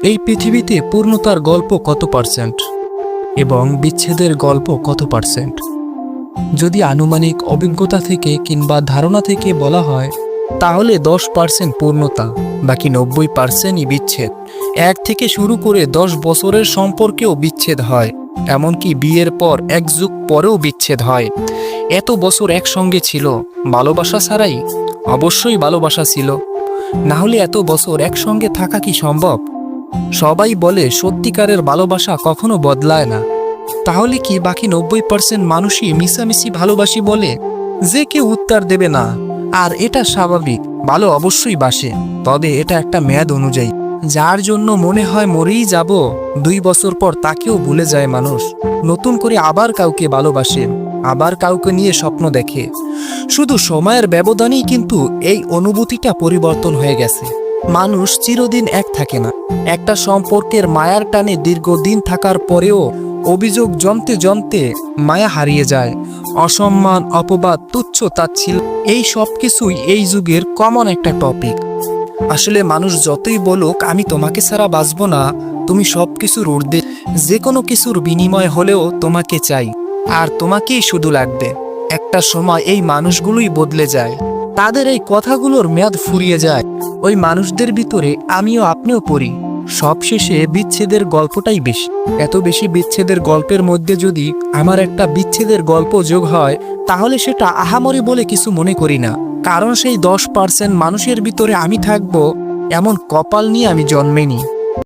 এই পৃথিবীতে পূর্ণতার গল্প কত পার্সেন্ট? এবং বিচ্ছেদের গল্প কত পার্সেন্ট? যদি আনুমানিক অভিজ্ঞতা থেকে কিংবা ধারণা থেকে বলা হয়, তাহলে দশ পার্সেন্ট পূর্ণতা, বাকি নব্বই পার্সেন্টই বিচ্ছেদ। এক থেকে শুরু করে দশ বছরের সম্পর্কেও বিচ্ছেদ হয়, এমনকি বিয়ের পর এক যুগ পরেও বিচ্ছেদ হয়। এত বছর একসঙ্গে ছিল, ভালোবাসা ছাড়াই অবশ্যই ভালোবাসা ছিল। না হলে এত বছর একসঙ্গে থাকা কি সম্ভব? সবাই বলে, সত্যিকারের ভালোবাসা কখনো বদলায় না। তাহলে কি বাকি নব্বই পার্সেন্ট মানুষই মিশামিশি ভালোবাসি বলে? যে কেউ উত্তর দেবে না। আর এটা স্বাভাবিক, ভালো অবশ্যই বাসে। তবে এটা একটা মেয়াদ অনুযায়ী। যার জন্য মনে হয় মরেই যাব, দুই বছর পর তাকেও ভুলে যায় মানুষ। নতুন করে আবার কাউকে ভালোবাসে, আবার কাউকে নিয়ে স্বপ্ন দেখে। শুধু সময়ের ব্যবধানেই কিন্তু এই অনুভূতিটা পরিবর্তন হয়ে গেছে। মানুষ চিরদিন এক থাকে না। একটা সম্পর্কের মায়ার টানে দীর্ঘদিন থাকার পরেও অভিযোগ জমতে জমতে মায়া হারিয়ে যায়। অসম্মান, অপবাদ, তুচ্ছ তাচ্ছিল, এই সব কিছুই এই যুগের কমন একটা টপিক আসলে মানুষ যতই বলুক, আমি তোমাকে ছাড়া বাঁচব না, তুমি সব কিছুর ঊর্ধ্বে যে কোনো কিছুর বিনিময় হলেও তোমাকে চাই। আর তোমাকেই শুধু লাগবে। একটা সময় এই মানুষগুলোই বদলে যায়। তাদের এই কথাগুলোর মেয়াদ ফুরিয়ে যায়। ওই মানুষদের ভিতরে আমিও আপনিও পড়ি। সবশেষে বিচ্ছেদের গল্পটাই বেশি। এত বেশি বিচ্ছেদের গল্পের মধ্যে যদি আমার একটা বিচ্ছেদের গল্প যোগ হয়, তাহলে সেটা আহামরি বলে কিছু মনে করি না। কারণ সেই দশ পার্সেন্ট মানুষের ভিতরে আমি থাকব, এমন কপাল নিয়ে আমি জন্মেনি।